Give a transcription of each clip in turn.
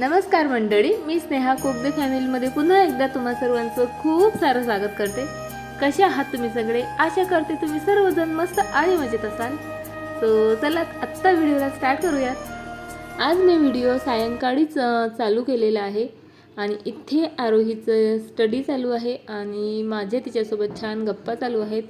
नमस्कार मंडळी मी स्नेहा कोगदे फॅमिलीमध्ये पुन्हा एकदा तुम्हा सर्वांचं खूप सारं स्वागत करते. कसे आहात तुम्ही सगळे? आशा करते तुम्ही सर्वजण मस्त आणि मजेत असाल. सो चला आत्ता व्हिडिओला स्टार्ट करूयात. आज मी व्हिडिओ सायंकाळीच चालू केलेला आहे आणि इथे आरोहीचं स्टडी चालू आहे आणि माझे तिच्यासोबत छान गप्पा चालू आहेत.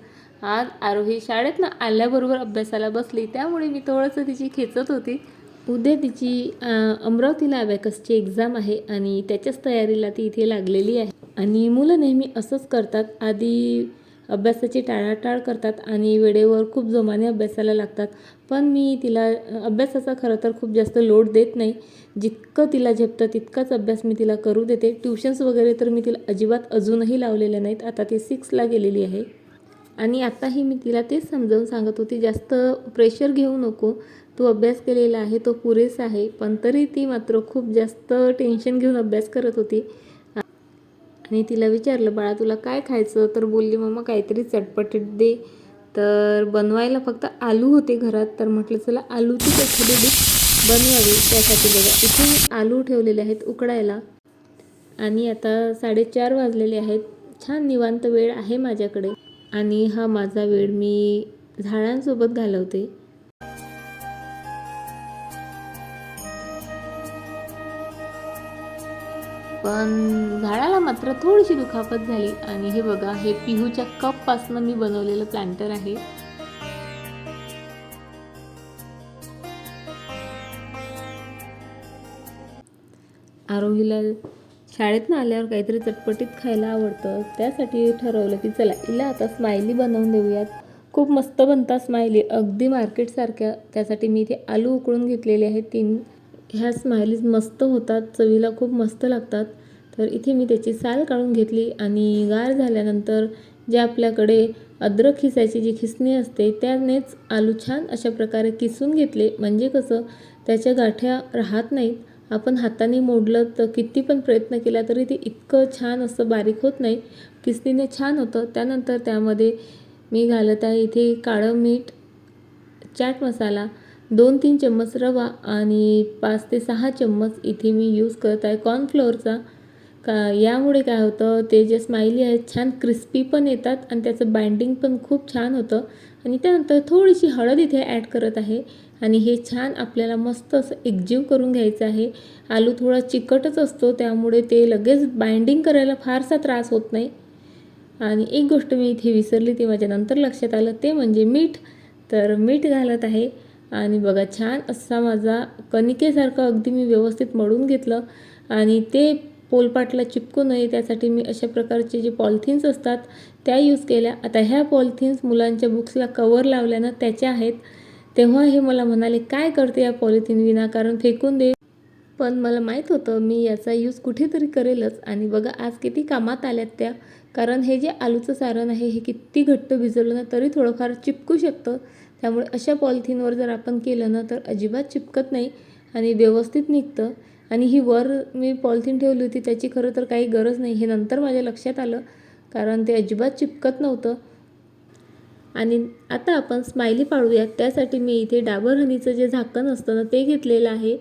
आज आरोही शाळेतनं आल्याबरोबर अभ्यासाला बसली त्यामुळे मी थोडंसं तिची खेचत होती. उद्या तिची अमरावतीला अबॅकसची एक्झाम आहे आणि त्याच्याच तयारीला ती इथे लागलेली आहे. आणि मुलं नेहमी असंच करतात. आधी अभ्यासाची टाळाटाळ करतात आणि वेळेवर खूप जोमाने अभ्यासाला लागतात. पण मी तिला अभ्यासाचा खरं तर खूप जास्त लोड देत नाही. जितकं तिला झेपतं तितकाच अभ्यास मी तिला करू देते. ट्युशन्स वगैरे तर मी तिला अजिबात अजूनही लावलेल्या नाहीत. आता ती सिक्सला गेलेली आहे. आणि आताही मी तिला तेच समजावून सांगत होती जास्त प्रेशर घेऊ नको. तू अभ्यास केलेला आहे तो पुरेसा आहे पण तरी ती मात्र खूप जास्त टेन्शन घेऊन अभ्यास करत होती. आणि तिला विचारलं बाळा तुला काय खायचं? तर बोलली मम्मा काहीतरी चटपटीत दे. तर बनवायला फक्त आलू होते घरात तर म्हटलं चला आलूची एखादी डिश बनवावी. त्यासाठी बघा इथे आलू ठेवलेले आहेत उकडायला. आणि आता साडेचार वाजलेले आहेत. छान निवांत वेळ आहे माझ्याकडे. आणि हा माझा वेळ मी झाडांसोबत घालवते. पण झाडाला मात्र थोडीशी दुखापत झाली आणि हे बघा हे पिहूच्या कपपासनं मी बनवलेलं प्लांटर आहे. आरोहीला शाळेतनं आल्यावर काहीतरी चटपटीत खायला आवडतं. त्यासाठी ठरवलं की चला हिला आता स्माइली बनवून देऊयात. खूप मस्त बनतात स्माइली. अगदी मार्केटसारख्या. त्यासाठी मी इथे आलू उकळून घेतलेले आहेत. तीन ह्या स्माइलीज मस्त होतात. चवीला खूप मस्त लागतात. तर इथे मी त्याची साल काढून घेतली आणि गार झाल्यानंतर जे आपल्याकडे अद्रक खिसायची जी खिसणी असते त्यानेच आलू छान अशा प्रकारे किसून घेतले. म्हणजे कसं त्याच्या गाठ्या राहत नाहीत. आपण हाताने मोडलं तर किती पण प्रयत्न केला तरी ते इतकं छान असं बारीक होत नाही. किसनीने छान होतं. त्यानंतर त्यामध्ये मी घालत आहे इथे काळं मीठ चाट मसाला दोन तीन चम्मच रवा आणि पाच ते सहा चम्मच इथे मी यूज करत आहे कॉर्नफ्लोअरचा का यामुळे काय होतं ते जे स्माइली आहेत छान क्रिस्पी पण येतात आणि त्याचं बाइंडिंग पण खूप छान होतं. आणि त्यानंतर थोडीशी हळद इथे ॲड करत आहे. आणि हे छान आपल्याला मस्त असं एकजीव करून घ्यायचं आहे. आलू थोडा चिकटच असतो त्यामुळे ते लगेच बाइंडिंग करायला फारसा त्रास होत नाही. आणि एक गोष्ट मी इथे विसरली ती माझ्या नंतर लक्षात आलं ते म्हणजे मीठ. तर मीठ घालत आहे. आणि बघा छान असा माझा कणिकेसारखं अगदी मी व्यवस्थित मळून घेतलं. आणि ते पोलपाटला चिपकू नये त्यासाठी मी अशा प्रकारचे जे पॉलिथिन्स असतात त्या यूज केल्या. आता ह्या पॉलिथिन्स मुलांच्या बुक्सला कवर लावल्यानं त्याच्या आहेत. तेव्हा हे मला म्हणाले काय करते या पॉलिथिन विनाकारण फेकून दे. पण मला माहीत होतं मी याचा यूज कुठेतरी करेलच. आणि बघा आज किती कामात आल्यात त्या. कारण हे जे आलूचं सारण आहे हे किती घट्ट भिजवलं ना तरी थोडंफार चिपकू शकतं. त्यामुळे अशा पॉलिथिनवर जर आपण केलं ना तर अजिबात चिपकत नाही आणि व्यवस्थित निघतं. आणि ही वर मी पॉलिथिन ठेवली होती त्याची खरं तर काही गरज नाही. हे नंतर माझ्या लक्षात आलं. कारण ते अजिबात चिपकत नव्हतं. आणि आता आपण स्माइली पाळूयात. त्यासाठी मी इथे डाबर हनीचं जे झाकण असतं ना ते घेतलेलं आहे.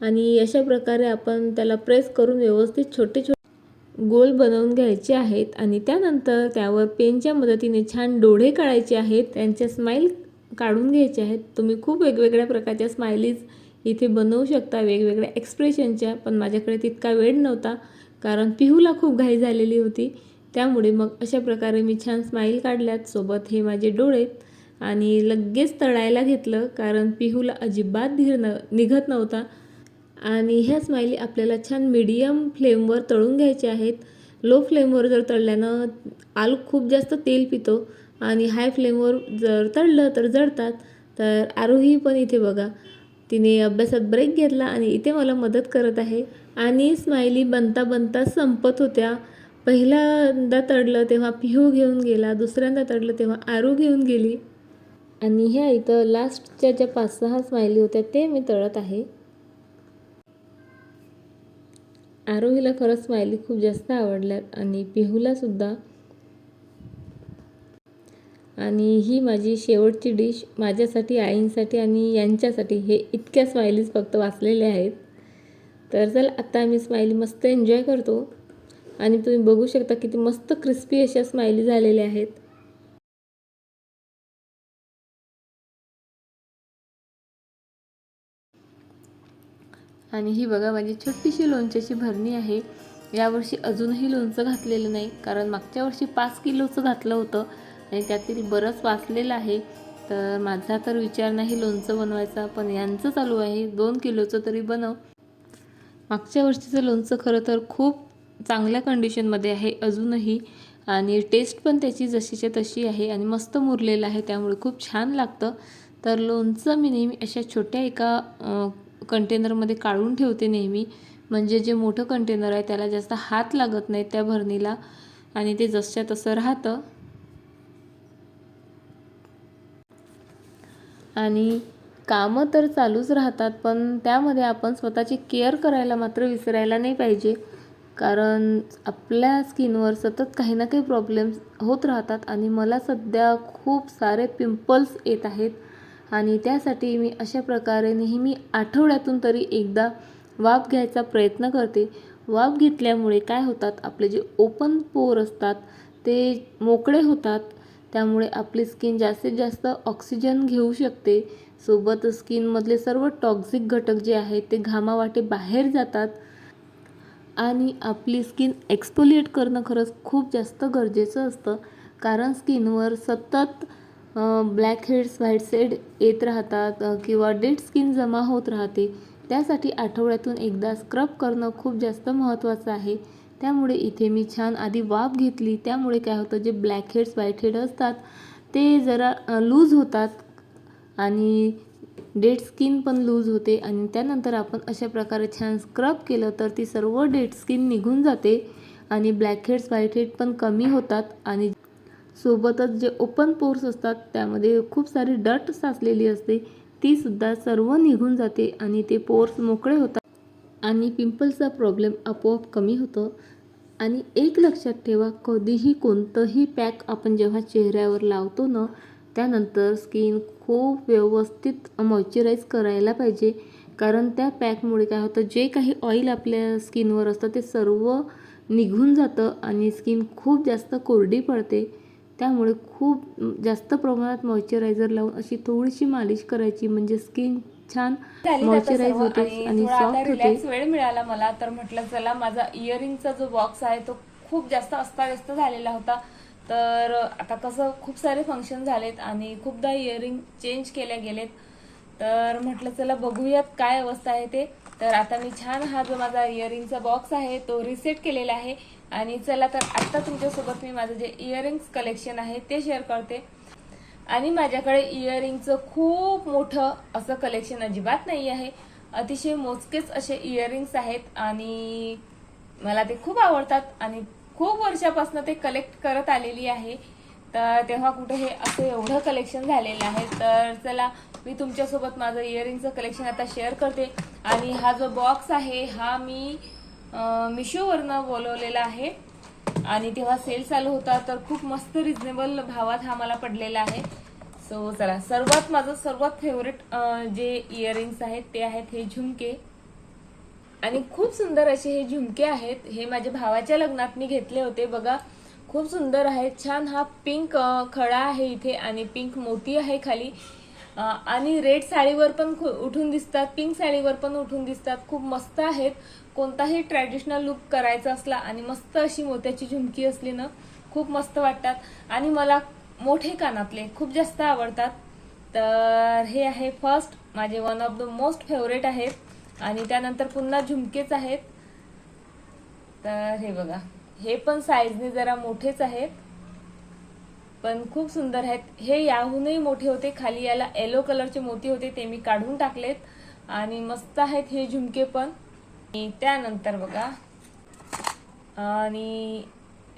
आणि अशा प्रकारे आपण त्याला प्रेस करून व्यवस्थित छोटे छोटे गोल बनवून घ्यायचे आहेत. आणि त्यानंतर त्यावर पेनच्या मदतीने छान डोळे काढायचे आहेत. त्यांच्या स्माईल काढून घ्यायचे आहेत. तुम्ही खूप वेगवेगळ्या प्रकारच्या स्माइलीज इथे बनवू शकता. वेगवेगळ्या एक्सप्रेशनच्या पण माझ्याकडे तितका वेळ नव्हता. कारण पिहूला खूप घाई झालेली होती. त्यामुळे मग अशा प्रकारे मी छान स्माईल काढल्यात सोबत हे माझे डोळे. आणि लगेच तळायला घेतलं कारण पिहूला अजिबात धीर न निघत नव्हता. आणि ह्या स्माइली आपल्याला छान मीडियम फ्लेमवर तळून घ्यायचे आहेत. लो फ्लेमवर जर तळल्यानं आलू खूप जास्त तेल पितो. आणि हाय फ्लेमवर जर तळलं तर जळतात. तर आरोही पण इथे बघा. तिने अभ्यासात ब्रेक घेतला आणि इथे मला मदत करत आहे. आणि स्माइली बनता बनता संपत होत्या. पहिल्यांदा तडलं तेव्हा पिहू घेऊन गेला दुसऱ्यांदा तडलं तेव्हा आरू घेऊन गेली. आणि ह्या इथं लास्टच्या ज्या पाच सहा स्माइली होत्या ते मी तळत आहे. आरोहीला खरंच स्माइली खूप जास्त आवडल्यात आणि पिहूला सुद्धा. आणि ही माझी शेवटची डिश माझ्यासाठी आईंसाठी आणि यांच्यासाठी. हे इतक्या स्माइलीज फक्त वाचलेल्या आहेत. तर चला आत्ता आम्ही स्माइली मस्त एन्जॉय करतो. आणि तुम्ही बघू शकता किती मस्त क्रिस्पी अशा स्माइली झालेल्या आहेत. आणि ही बघा माझी छोटीशी लोणच्याची भरणी आहे. यावर्षी अजूनही लोणचं घातलेलं नाही कारण मागच्या वर्षी पाच किलोचं घातलं होतं आणि त्यातील बरंच वाचलेलं आहे. तर माझा तर विचार नाही लोणचं बनवायचा पण यांचं चालू आहे. दोन किलोचं तरी बनव. मागच्या वर्षीचं लोणचं खरं तर खूप चांगल्या कंडिशनमध्ये आहे अजूनही. आणि टेस्ट पण त्याची जशीच्या तशी आहे आणि मस्त मुरलेलं आहे त्यामुळे खूप छान लागतं. तर लोणचं मी नेहमी अशा छोट्या एका कंटेनरमध्ये काढून ठेवते नेहमी. म्हणजे जे मोठं कंटेनर आहे त्याला जास्त हात लागत नाही त्या भरणीला. आणि ते जसच्या तसं राहतं. आणि कामं तर चालूच राहतात पण त्यामध्ये आपण स्वतःची केअर करायला मात्र विसरायला नाही पाहिजे. कारण आपल्या स्किनवर सतत काही ना काही प्रॉब्लेम्स होत राहतात आणि मला सध्या खूप सारे पिंपल्स येत आहेत. आणि त्यासाठी मी अशा प्रकारे नेहमी आठवड्यातून तरी एकदा वाफ घ्यायचा प्रयत्न करते. वाफ घेतल्यामुळे काय होतात आपले जे ओपन पोर असतात ते मोकळे होतात. त्यामुळे आपली स्किन जास्तीत जास्त ऑक्सिजन घेऊ शकते. सोबत स्किनमधले सर्व टॉक्झिक घटक जे आहेत ते घामावाटे बाहेर जातात. आणि आपली स्किन एक्सपोलिएट करणं खरंच खूप जास्त गरजेचं असतं. कारण स्किनवर सतत ब्लॅक हेड्स व्हाईट सेड येत राहतात किंवा डेड स्किन जमा होत राहते. त्यासाठी आठवड्यातून एकदा स्क्रब करणं खूप जास्त महत्त्वाचं आहे. त्यामुळे इथे मी छान आधी वाफ घेतली. त्यामुळे काय होतं जे ब्लॅक हेड्स व्हाईट हेड असतात ते जरा लूज होतात. आणि डेड स्किन पण लूज होते आणि त्यानंतर आपण अशा प्रकारे छान स्क्रब केलं तर ती सर्व डेड स्किन निघून जाते आणि ब्लॅक हेड्स व्हाईट हेड पण कमी होतात आणि सोबतच जे ओपन पोर्स असतात त्यामध्ये खूप सारी डट साचलेली असते ती सुद्धा सर्व निघून जाते आणि ते पोर्स मोकळे होतात आणि पिंपल्सचा प्रॉब्लेम आपोआप कमी होतो. आणि एक लक्षात ठेवा कधीही कोणतंही पॅक आपण जेव्हा चेहऱ्यावर लावतो ना त्यानंतर स्किन खूप व्यवस्थित मॉइश्चराईज करायला पाहिजे. कारण त्या पॅकमुळे काय होतं जे काही ऑइल आपल्या स्किनवर असतं ते सर्व निघून जातं आणि स्किन खूप जास्त कोरडी पडते. त्यामुळे खूप जास्त प्रमाणात मॉइश्चरायझर लावून अशी थोडीशी मालिश करायची म्हणजे स्किन छान मॉइश्चराईज होते आणि सॉफ्ट होते. वेळ मिळाला मला तर म्हटलं चला माझा इयरिंगचा जो बॉक्स आहे तो खूप जास्त अस्ताव्यस्त झालेला होता. तर आता कसं खूप सारे फंक्शन झालेत आणि खूपदा इयरिंग चेंज केल्या गेलेत. तर म्हटलं चला बघूयात काय अवस्था आहे ते. तर आता मी छान हा जो माझा इयरिंगचा बॉक्स आहे तो रिसेट केलेला आहे. आणि चला तर आत्ता तुमच्यासोबत मी माझं जे इयरिंग्स कलेक्शन आहे ते शेअर करते. आणि माझ्याकडे इयरिंगचं खूप मोठं असं कलेक्शन अजिबात नाही आहे. अतिशय मोजकेच असे इयरिंग्स आहेत आणि मला ते खूप आवडतात. आणि खूप वर्षापासून ते कलेक्ट करत आलेली आहे. तर तेव्हा कुठे हे असं एवढं कलेक्शन झालेलं आहे. तर चला मी तुमच्यासोबत माझं इयरिंगचं कलेक्शन आता शेअर करते. आणि हा जो बॉक्स आहे हा मी मिशोवरनं बोलवलेला आहे. आणि तेव्हा सेल चालू होता तर खूप मस्त रिजनेबल भावात हा मला पडलेला आहे. सो चला सर्वात माझं सर्वात फेवरेट जे इयरिंग्स आहेत ते आहेत हे झुमके. आणि खूप सुंदर असे हे झुमके आहेत. हे माझ्या भावाच्या लग्नात मी घेतले होते. बघा खूप सुंदर आहेत छान हा पिंक खडा आहे इथे आणि पिंक मोती आहे खाली. आणि रेड साडीवर पण उठून दिसतात. पिंक साडीवर पण उठून दिसतात. खूप मस्त आहेत. कोणताही ट्रॅडिशनल लुक करायचा असला आणि मस्त अशी मोत्याची झुमकी असली ना खूप मस्त वाटतात. आणि मला मोठे कानातले खूप जास्त आवडतात. तर हे आहे फर्स्ट माझे one of the most favourite आहेत. आणि त्यानंतर पुन्हा झुमकेच आहेत. तर हे बघा हे पण साईजने जरा मोठेच आहेत. पण खूप सुंदर आहेत. हे याहूनही मोठे होते. खाली याला येलो कलरचे मोती होते ते मी काढून टाकलेत. आणि मस्त आहेत हे झुमके पण. त्यानंतर बघा आणि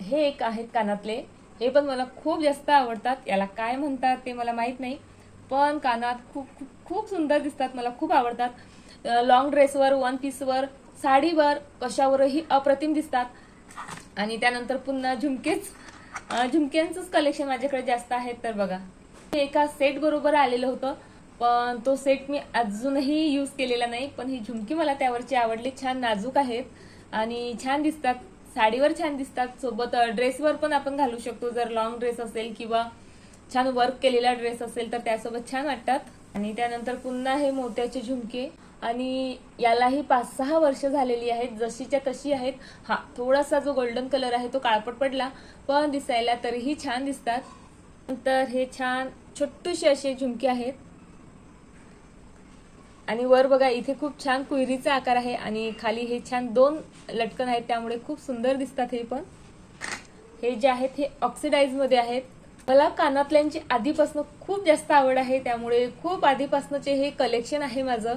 हे एक आहेत कानातले. हे पण मला खूप जास्त आवडतात. याला काय म्हणतात ते मला माहीत नाही. पण कानात खूप खूप खूप सुंदर दिसतात. मला खूप आवडतात. लॉंग ड्रेसवर वन पीसवर साडीवर कशावरही अप्रतिम दिसतात. आणि त्यानंतर पुन्हा झुमकेच झुमक्यांचंच कलेक्शन माझ्याकडे जास्त आहे तर बघा. हे एका सेट बरोबर आलेलं होतं पण तो सेट मी अजूनही यूज केलेला नाही पण ही झुमकी मला त्यावरची आवडली. छान नाजूक आहेत आणि छान दिसतात. साडीवर छान दिसतात. सोबत ड्रेसवर पण आपण घालू शकतो. जर लॉंग ड्रेस असेल किंवा छान वर्क केलेला ड्रेस असेल तर त्यासोबत छान वाटतात. आणि त्यानंतर पुन्हा हे मोत्याचे झुमके. आणि यालाही पाच सहा वर्ष झालेली आहेत. जशीच्या तशी आहेत. हा थोडासा जो गोल्डन कलर आहे तो काळपट पडला पण दिसायला तरीही छान दिसतात. नंतर हे छान छोटूशी असे झुमके आहेत. आणि वर बघा इथे खूप छान कुयरीचा आकार आहे आणि खाली हे छान दोन लटकन आहेत त्यामुळे खूप सुंदर दिसतात हे पण. हे जे आहेत हे ऑक्सिडाईजमध्ये आहेत. मला कानातल्यांची आधीपासून खूप जास्त आवड आहे त्यामुळे खूप आधीपासूनचे हे कलेक्शन आहे माझं.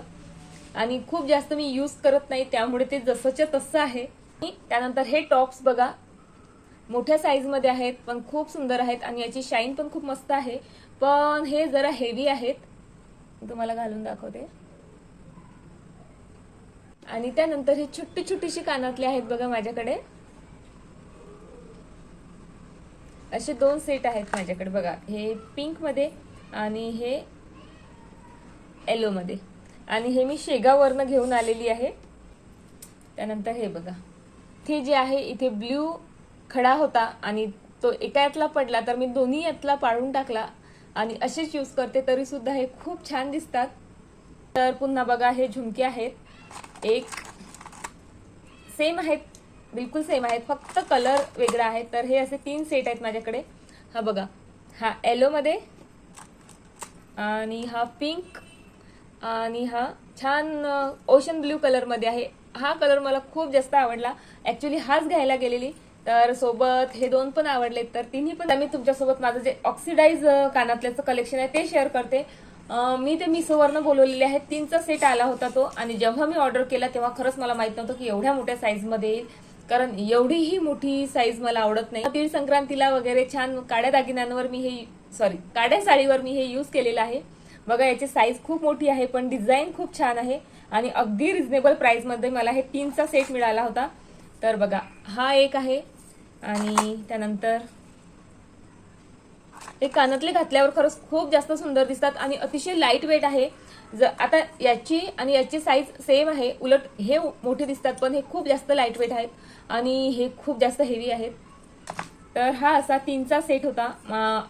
आणि खूप जास्त मी यूज करत नाही त्यामुळे ते जसंच्या तसं आहे. त्यानंतर हे टॉप्स बघा. मोठ्या साईजमध्ये आहेत पण खूप सुंदर आहेत आणि याची शाईन पण खूप मस्त आहे. पण हे जरा हेवी आहेत. तुम्हाला घालून दाखवते. आणि त्यानंतर हे छोटी छोटीशी कानातले आहेत बघा माझ्याकडे. असे दोन सेट आहेत माझ्याकडे बघा. हे पिंकमध्ये आणि हे येलो मध्ये. आणि हे मी शेगावरनं घेऊन आलेली आहे. त्यानंतर हे बघा. इथे जे आहे इथे ब्ल्यू खडा होता आणि तो एका यातला पडला तर मी दोन्ही यातला पाळून टाकला आणि असेच यूज करते तरी सुद्धा हे खूप छान दिसतात. तर पुन्हा बघा हे झुमके आहेत. एक सेम आहेत. बिलकुल सेम आहेत. फक्त कलर वेगळा आहे. तर हे असे तीन सेट आहेत माझ्याकडे. हा बघा. हा येलो मध्ये आणि हा पिंक आणि हा छान ओशन ब्ल्यू कलरमध्ये आहे. हा कलर मला खूप जास्त आवडला. ऍक्च्युली हाच घ्यायला गेलेली. तर सोबत हे दोन पण आवडले तर तिन्ही पण मी तुमच्यासोबत माझं जे ऑक्सिडाईज कानातल्याचं कलेक्शन आहे ते शेअर करते. मी ते मिसोवरनं बोलवलेले आहेत. तीनचा सेट आला होता तो. आणि जेव्हा मी ऑर्डर केला तेव्हा खरंच मला माहीत नव्हतं की एवढ्या मोठ्या साईजमध्ये येईल. कारण एवढीही मोठी साईज मला आवडत नाही. तीळ संक्रांतीला वगैरे छान काड्या दागिन्यांवर मी हे सॉरी काड्या साडीवर मी हे यूज केलेलं आहे. बघा याची साईज खूप मोठी आहे पण डिझाईन खूप छान आहे. आणि अगदी रिझनेबल प्राइसमध्ये मला हे तीनचा सेट मिळाला होता. तर बघा हा एक आहे. आणि त्यानंतर हे कानातले घातल्यावर खरंच खूप जास्त सुंदर दिसतात आणि अतिशय लाइट वेट आहे. जर आता याची आणि याची साईज सेम आहे. उलट हे मोठे दिसतात पण हे खूप जास्त लाइट वेट आहेत. आणि हे खूप जास्त हेवी आहेत. तर हा असा तीनचा सेट होता.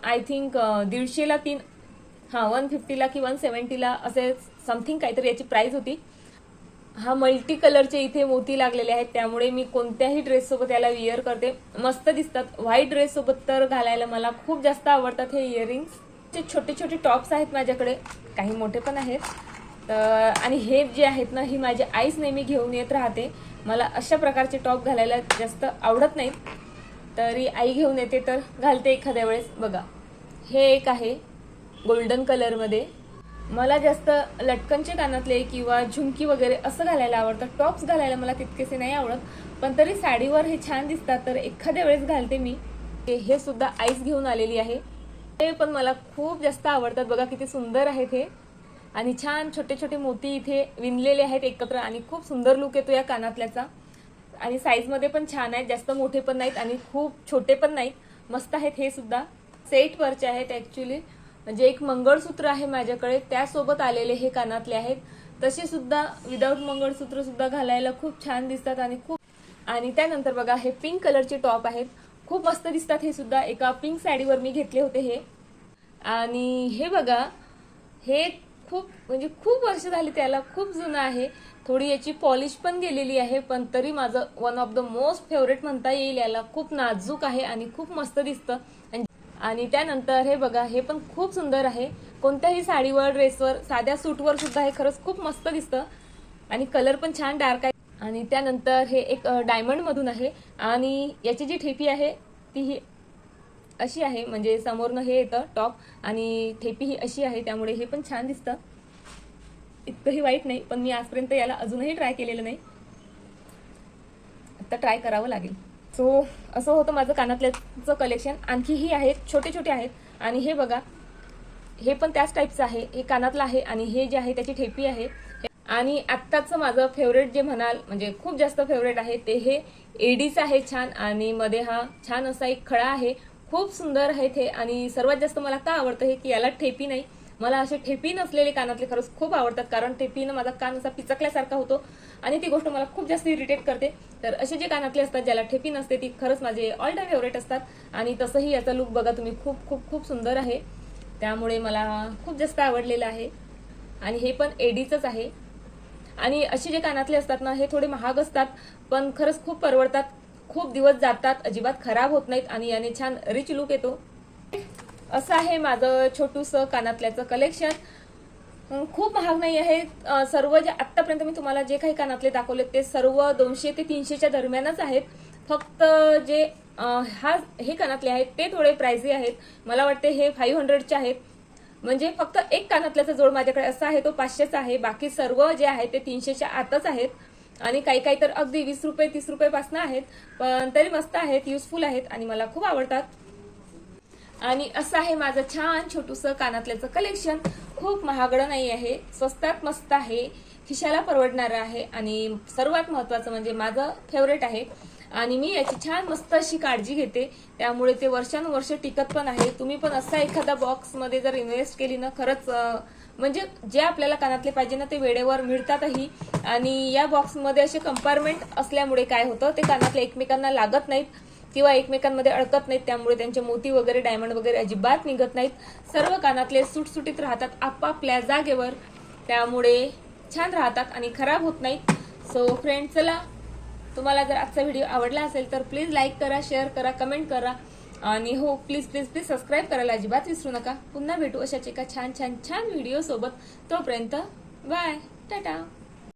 आय थिंक दीडशेला तीन हा वन फिफ्टीला की वन सेवन्टीला असे समथिंग काहीतरी याची प्राईज होती. हा मल्टी कलरचे इथे मोती लागलेले आहेत त्यामुळे मी कोणत्याही ड्रेस सोबत याला विअर करते. मस्त दिसतात. व्हाईट ड्रेस सोबत तर घालायला मला खूप जास्त आवडतात हे इयरिंग्स ते छोटे छोटे टॉप्स आहेत माझ्याकडे काही मोठे पण आहेत. तर आणि हे जे आहेत ना ही माझी आईच नेहमी घेऊन येत राहते. मला अशा प्रकारचे टॉप घालायला जास्त आवडत नाहीत. तरी आई घेऊन येते तर घालते एखाद्या वेळेस. बघा हे एक आहे. गोल्डन कलरमध्ये. मला जास्त लटकनचे कानातले किंवा झुमकी वगैरे असं घालायला आवडतं. टॉप्स घालायला मला तितकेसे नाही आवडत. पण तरी साडीवर हे छान दिसतात तर एखाद्या वेळेस घालते मी. हे- हे सुद्धा आईस घेऊन आलेली आहे. ते पण मला खूप जास्त आवडतात. बघा किती सुंदर आहेत हे. आणि छान छोटे छोटे मोती इथे विणलेले आहेत एकत्र आणि खूप सुंदर लुक येतो या कानातल्याचा. आणि साईजमध्ये पण छान आहेत. जास्त मोठे पण नाहीत आणि खूप छोटे पण नाहीत. मस्त आहेत हे सुद्धा. सेटवरचे आहेत ॲक्च्युली म्हणजे एक मंगळसूत्र आहे माझ्याकडे त्यासोबत आलेले हे कानातले आहेत. तसे सुद्धा विदाऊट मंगळसूत्र सुद्धा घालायला खूप छान दिसतात आणि खूप आणि त्यानंतर बघा हे पिंक कलरचे टॉप आहेत. खूप मस्त दिसतात हे सुद्धा. एका पिंक साडीवर मी घेतले होते हे. आणि हे बघा हे खूप म्हणजे खूप वर्ष झाली त्याला खूप जुनं आहे. थोडी याची पॉलिश पण गेलेली आहे पण तरी माझं one of the most favourite म्हणता येईल याला. खूप नाजूक आहे आणि खूप मस्त दिसतं. आणि- आणि त्यानंतर हे बघा हे पण खूप सुंदर आहे. कोणत्याही साडीवर ड्रेसवर साध्या सूटवर सुद्धा हे खरंच खूप मस्त दिसतं. आणि कलर पण छान डार्क आहे. आणि त्यानंतर हे एक डायमंड मधून आहे. आणि याची जी ठेपी आहे ती ही अशी आहे. म्हणजे समोरनं हे येतं टॉप. आणि ठेपी ही अशी आहे त्यामुळे हे पण छान दिसतं. इतकंही वाईट नाही पण मी आजपर्यंत याला अजूनही ट्राय केलेलं नाही. आता ट्राय करावं लागेल. सो असं होतं माझं कानातल्याचं कलेक्शन आणखीही आहेत छोटे छोटे आहेत. आणि हे बघा हे पण त्याच टाईपचं आहे. हे कानातलं आहे आणि हे जे आहे त्याची ठेपी आहे. आणि आत्ताचं माझं फेवरेट जे म्हणाल म्हणजे खूप जास्त फेवरेट आहे ते हे एडीचं आहे छान. आणि मध्ये हा छान असा एक खळा आहे. खूप सुंदर आहे ते. आणि सर्वात जास्त मला का आवडतं हे की याला ठेपी नाही. मला असे ठेपी नसलेले कानातले खरंच खूप आवडतात कारण ठेपीनं माझा कान असा पिचकल्यासारखा होतो आणि ती गोष्ट मला खूप जास्त इरिटेट करते. तर असे जे कानातले असतात ज्याला ठेपी नसते ती खरंच माझे ऑल टाइम फेवरेट असतात. आणि तसंही याचा लुक बघा तुम्ही खूप खूप खूप सुंदर आहे. त्यामुळे मला खूप जास्त आवडलेलं आहे. आणि हे पण एडीचंच आहे. आणि असे जे कानातले असतात ना हे थोडे महाग असतात पण खरंच खूप परवडतात. खूप दिवस जातात अजिबात खराब होत नाहीत आणि याने छान रिच लुक येतो. असं आहे माझं छोटूस कानातल्याचं कलेक्शन खूप महाग नाही आहे. सर्व जे आतापर्यंत मी तुम्हाला जे काही कानातले दाखवले ते सर्व दोनशे ते तीनशेच्या दरम्यानच आहेत. फक्त जे हा हे कानातले आहेत ते थोडे प्राइसी आहेत. मला वाटते हे फाईव्ह हंड्रेडचे आहेत. म्हणजे फक्त एक कानातल्याचा जोड माझ्याकडे असा आहे तो पाचशेचा आहे. बाकी सर्व जे आहे ते तीनशेच्या आतच आहेत. आणि काही काही तर अगदी वीस रुपये तीस रुपयेपासून आहेत. पण तरी मस्त आहेत युजफुल आहेत आणि मला खूप आवडतात. आणि असं आहे माझं छान छोटूस कानातल्याचं कलेक्शन खूप महागडं नाही आहे स्वस्तात मस्त आहे खिशाला परवडणारं आहे आणि सर्वात महत्वाचं म्हणजे माझं फेवरेट आहे. आणि मी याची छान मस्त अशी काळजी घेते. त्यामुळे ते वर्षानुवर्ष टिकत पण आहे. तुम्ही पण असा एखादा बॉक्समध्ये जर इन्व्हेस्ट केली ना खरंच म्हणजे जे आपल्याला कानातले पाहिजे ना ते वेळेवर मिळतातही. आणि या बॉक्समध्ये असे कंपार्टमेंट असल्यामुळे काय होतं ते कानातले एकमेकांना लागत नाहीत. किंवा एकमेकांमध्ये अडकत नाहीत त्यामुळे त्यांचे मोती वगैरे डायमंड वगैरे अजिबात निघत नाहीत. सर्व कानातले सुटसुटीत राहतात आपापल्या जागेवर. त्यामुळे छान राहतात आणि खराब होत नाहीत. सो फ्रेंड चला. तुम्हाला जर आजचा व्हिडिओ आवडला असेल तर प्लीज लाईक करा शेअर करा कमेंट करा. आणि हो प्लीज प्लीज प्लीज सबस्क्राईब करायला अजिबात विसरू नका. पुन्हा भेटू अशाच एका छान छान छान व्हिडिओ सोबत. तोपर्यंत बाय टाटा